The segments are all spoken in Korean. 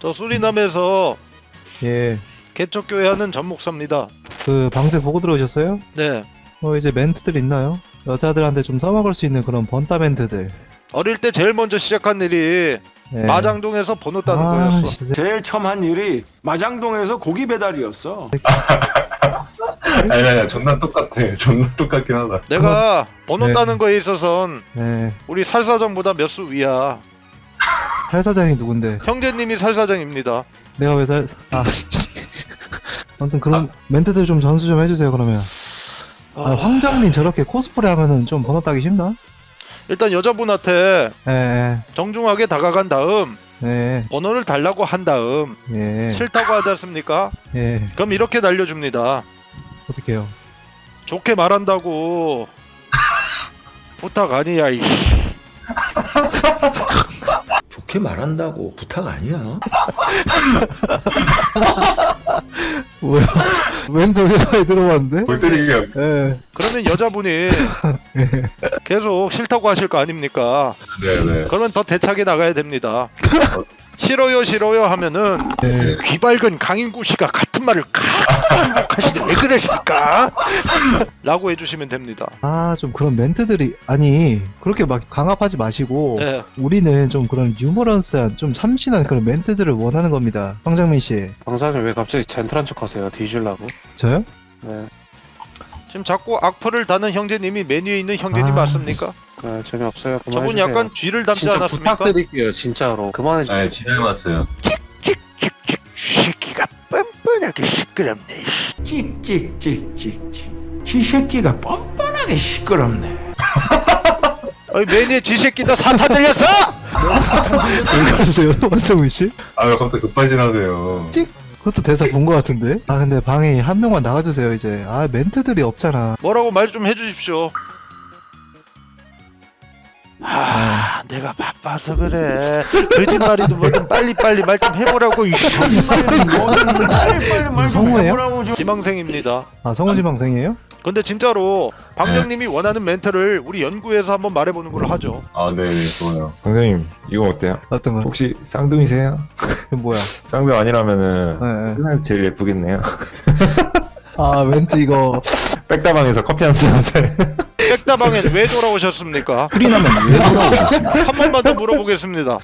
저 수리남에서 예. 개척교회 하는 전 목사입니다. 그 방제 보고 들어오셨어요? 네. 어 이제 멘트들 있나요? 여자들한테 좀 써먹을 수 있는 그런 번따 멘트들. 어릴 때 제일 먼저 시작한 일이 예. 마장동에서 번호 따는 아, 거였어. 진짜. 제일 처음 한 일이 마장동에서 고기 배달이었어. 아니 아니 존나 똑같아 존나 똑같긴 하다 내가 번호 네. 따는 거에 있어선 예. 우리 살사정보다 몇 수 위야. 살사장이 누군데? 형제님이 살사장입니다. 내가 왜 살? 아. 아무튼 그런 멘트들 좀 전수 좀 해주세요 그러면. 아, 황장민 저렇게 코스프레 하면은 좀 번호 따기 쉽나? 일단 여자분한테 예. 정중하게 다가간 다음 예. 번호를 달라고 한 다음 예. 싫다고 하지 않습니까? 예. 그럼 이렇게 날려줍니다. 어떻게요? 좋게 말한다고 부탁 아니야 이 좋게 말한다고 부탁 아니야. 뭐야? 멘트 회사에 들어봤는데? 골 때리기가 예. 그러면 여자분이 계속 싫다고 하실 거 아닙니까? 네네 그러면 더 대차게 나가야 됩니다. 싫어요 싫어요 하면은 예. 귀 밝은 강인구 씨가 같은 말을 가끔 반복하시는데 왜 그러실까? 라고 해주시면 됩니다. 아, 좀 그런 멘트들이, 아니, 그렇게 막 강압하지 마시고, 네. 우리는 좀 그런 유머런스한, 좀 참신한 그런 멘트들을 원하는 겁니다. 황장민 씨. 방사님 왜 갑자기 젠틀한 척 하세요? 뒤질라고? 저요? 네. 지금 자꾸 악플을 다는 형제님이 메뉴에 있는 형제님 아, 맞습니까? 그 재미없어요. 저분 그만해주세요. 약간 쥐를 닮지 진짜 않았습니까? 부탁드릴게요. 진짜로. 그만해 주세요. 아니 지랄 왔어요 새끼가 뻔뻔하게 시끄럽네. 찍찍찍찍찍. 지 새끼가 뻔뻔하게 시끄럽네. 어이 메뉴에 쥐 새끼다 사탄 들렸어? 왜 그러세요? 황장민 씨? 아 왜 갑자기 급발진하세요 그것도 대사 본 것 같은데? 아, 근데 방에 한 명만 나가주세요, 이제. 아, 멘트들이 없잖아. 뭐라고 말 좀 해주십시오. 아, 내가 바빠서 그래. 거짓말이든 뭐든 빨리빨리 말 좀 해보라고. 이 빨리 말좀 성우예요? 해보라고 좀. 지망생입니다. 아, 성우지방생이에요? 근데 진짜로 방장님이 원하는 멘트를 우리 연구에서 한번 말해보는 걸로 하죠. 아 네 네 좋아요 강사님 이거 어때요? 어떤 거? 혹시 쌍둥이세요? 그 뭐야? 쌍둥이 아니라면은 예, 예. 세상에서 제일 예쁘겠네요 아, 멘트 이거. 백다방에서 커피 한잔 하세요 백다방엔 왜 돌아오셨습니까? 풀이나면 왜 돌아오셨습니까? 한 번만 더 물어보겠습니다.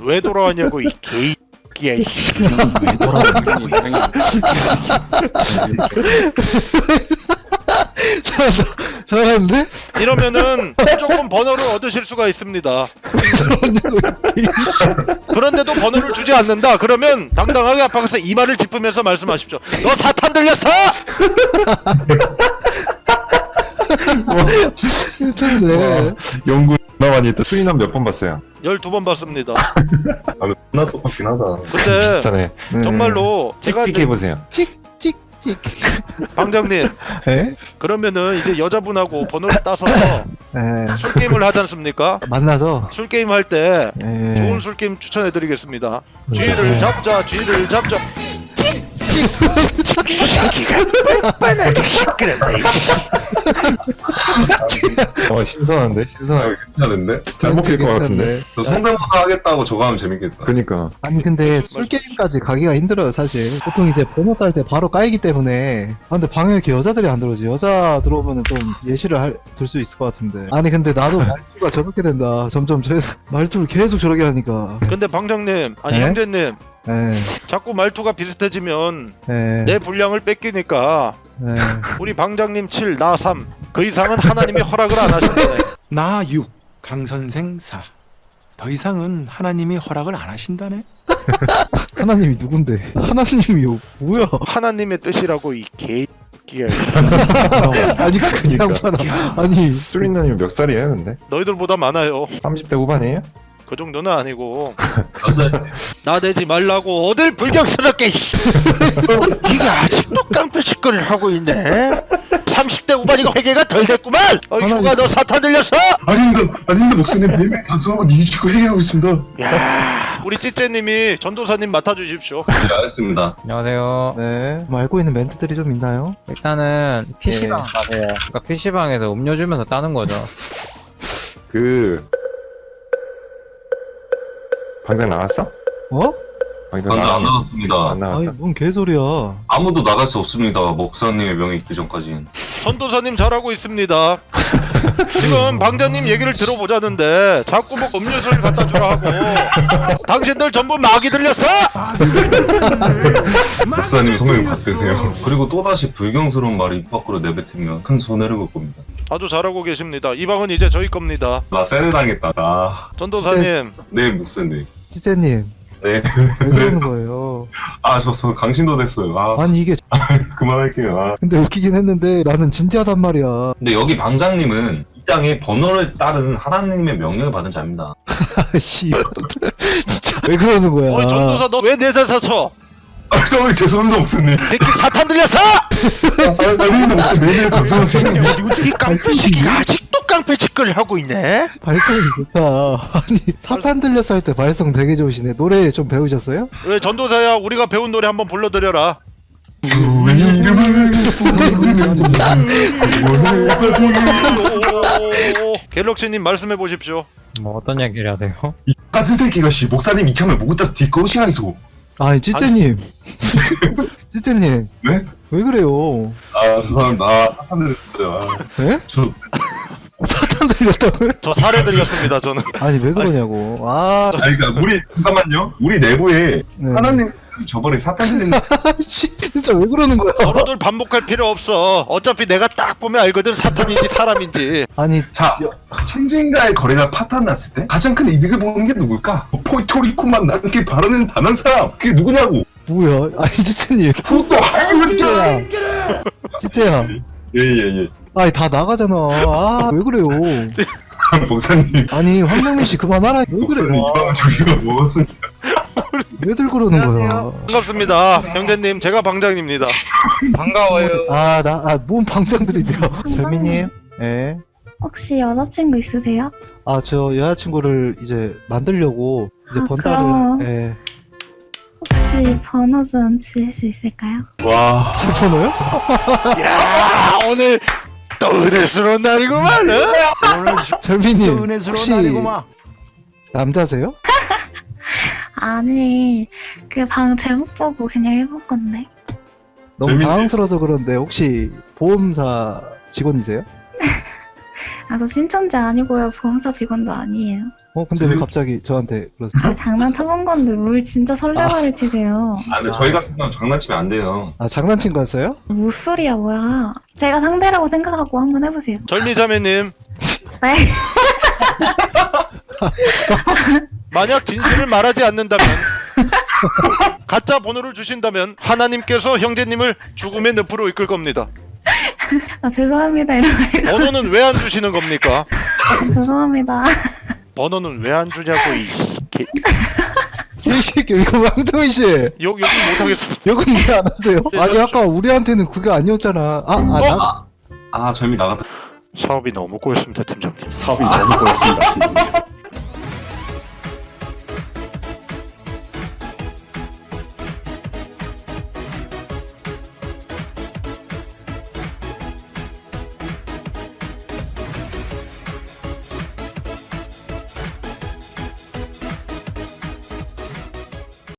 왜 돌아왔냐고 이 개이끼야. 이왜 돌아오냐고. 잘하는데? 이러면은 무조건 번호를 얻으실 수가 있습니다. 그런데도 번호를 주지 않는다. 그러면 당당하게 앞에서 이마를 짚으면서 말씀하십시오. 너 사탄 들렸어? 괜찮네. 연구 나 많이 했다 수인남 몇 번 봤어요? 12번 봤습니다. 아 존나 똑같긴 하다 근데 비슷하네 정말로 제가 찍찍 해보세요 찍 방장님 에? 그러면은 이제 여자분하고 번호를 따서 에. 술 게임을 하지 않습니까? 만나서. 술 게임 할때 에. 좋은 술 게임 추천해드리겠습니다. 쥐를 잡자, 쥐를 잡자. 어 신선한데? 아 신선하게 괜찮은데? 잘 먹힐 것 같은데. 저 성대모사 하겠다고 저거 하면 재밌겠다. 그니까. 아니 근데 술 게임까지 가기가 힘들어요 사실. 보통 이제 번호 딸 때 바로 까이기 때문에. 아 근데 방에 이렇게 여자들이 안 들어오지. 여자 들어오면은 좀 예시를 들 수 있을 것 같은데. 아니 근데 나도 말투가 저렇게 된다. 점점 저 말투를 계속 저렇게 하니까. 근데 방장님, 아니 네? 형제님, 에, 자꾸 말투가 비슷해지면 에, 내 분량을 뺏기니까 에. 우리 방장님 7, 나 3. 그 이상은 하나님이 허락을 안 하신다네. 나 6, 강선생 4. 더 이상은 하나님이 허락을 안 하신다네. 하나님이 누군데 하나님이요 뭐야 하나님의 뜻이라고 이 개끼야. 아니 그 양반아 아니 수인남이 몇 살이에요 근데? 너희들보다 많아요. 30대 후반이에요? 그 정도는 아니고. 나대지 말라고 어딜 불경스럽게. 네가 아직도 깡패짓거리를 하고 있네. 30대 후반이가 회개가 덜 됐구만. 어, 휴가 너 사탄 들렸어? 아닙니다 아닙니다 목사님 매일매일 단속하고 니주고 회개하고 있습니다 야, 우리 찌째님이 전도사님 맡아주십시오. 네 알겠습니다 안녕하세요. 네 뭐 알고 있는 멘트들이 좀 있나요? 일단은 PC방 네. 가세요. 그러니까 PC방에서 음료 주면서 따는 거죠. 그 방장 나왔어? 어? 먼저 나- 안 나갔습니다. 안 아니 나갔어? 뭔 개소리야 아무도 나갈 수 없습니다. 목사님의 명예 있기 전까지는. 전도사님 잘하고 있습니다. 지금 방자님 얘기를 들어보자는데 자꾸 뭐 음료수를 갖다 주라 하고 당신들 전부 마귀 들렸어? 목사님 소명을 받드세요. 그리고 또다시 불경스러운 말을 입 밖으로 내뱉으면 큰 손해를 볼 겁니다. 아주 잘하고 계십니다. 이 방은 이제 저희 겁니다. 나 세뇌 당했다. 아, 전도사님 네 목사님. 찌제님 네. 왜 그러는 거예요 아, 저 강신도 됐어요. 아, 아니 이게 그만할게요. 아. 근데 웃기긴 했는데 나는 진지하단 말이야 근데 여기 방장님은 이 땅의 번호를 따르는 하나님의 명령을 받은 자입니다. 아씨 진짜 왜 그러는 거야 어이 전도사 너 왜 내 대사 쳐? 아, 저 죄송합니다, 목사님. 새끼 사탄 들렸어? 아닙니다, 목사님. 네, 죄송합니다. 이 깡패 새끼가 아직도 깡패 짓거리를 하고 있네. 발성이 좋다 아니 사탄 들렸어 할 때 발성 되게 좋으시네 노래 좀 배우셨어요? 왜 전도사야 우리가 배운 노래 한번 불러드려라. 갤럭시님 말씀해 보십시오. 뭐 어떤 얘기를 해야 돼요? 같은 새끼가 씨 목사님 이참에 목을 따서 뒷거우시하이소. 아니 찌제님 찌제님 네? 왜 그래요 아, 죄송합니다. 아, 사탄 됐어요. 아, 에? 저 사탄 들렸다고요? 저 살해 들렸습니다 저는. 아니 왜 그러냐고 아 아니, 그러니까 우리 잠깐만요. 우리 내부에 네. 하나님께서 저번에 사탄 들린 아씨 진짜 왜 그러는 거야 서로들 반복할 필요 없어. 어차피 내가 딱 보면 알거든 사탄인지 사람인지. 아니 자, 천진가의 거래가 파탄 났을 때 가장 큰 이득을 보는 게 누굴까? 포이토리코만 남게 바라는 단 한 사람. 그게 누구냐고. 뭐야 아니 찌제님 후또 할거리잖아. 찌제야 찌제야 예예 예. 아니 다 나가잖아 아 왜 그래요 목사님. 아니 황명민 씨 그만하라 왜 목사님 그래 이 방은 저희가 먹었습니다. 왜들 그러는 거야 반갑습니다 형제님 제가 방장입니다. 반가워요. 아 나 아 뭔 방장들이며 절민님 예. 혹시 여자친구 있으세요? 아 저 여자친구를 이제 만들려고 이제 아, 번따를 그럼. 예. 혹시 번호 좀 주실 수 있을까요? 와. 제 번호요? 야 오늘 또 은혜스러운 날이구만. 어? 오늘 절민님 은혜스러운 혹시 날이구만. 남자세요? 아니 그 방 제목 보고 그냥 해본 건데 너무 절민님. 당황스러워서 그런데 혹시 보험사 직원이세요? 아 저 신천지 아니고요 보험사 직원도 아니에요 어 근데 왜 절민- 갑자기 저한테 그러세요? 아 장난쳐본 건데 뭘 진짜 설레발을 치세요 아, 근데 저희 같은 경우는 장난치면 안 돼요. 아 장난친 거였어요? 무소리야 뭐야 제가 상대라고 생각하고 한번 해보세요 절미자매님 네 만약 진실을 말하지 않는다면 가짜 번호를 주신다면 하나님께서 형제님을 죽음의 늪으로 이끌 겁니다. 아, 죄송합니다 번호는 왜 안 주시는 겁니까? 아, 죄송합니다 번호는 왜 안 주냐고 이 개... 이 새끼 이거 황정민 씨욕 욕은 못 하겠습니다. 욕은 왜 안 하세요? 아니 아까 우리한테는 그게 아니었잖아 아, 아, 나, 아, 절미 나갔다. 사업이 너무 꼬였습니다, 팀장님. 사업이 너무 꼬였습니다.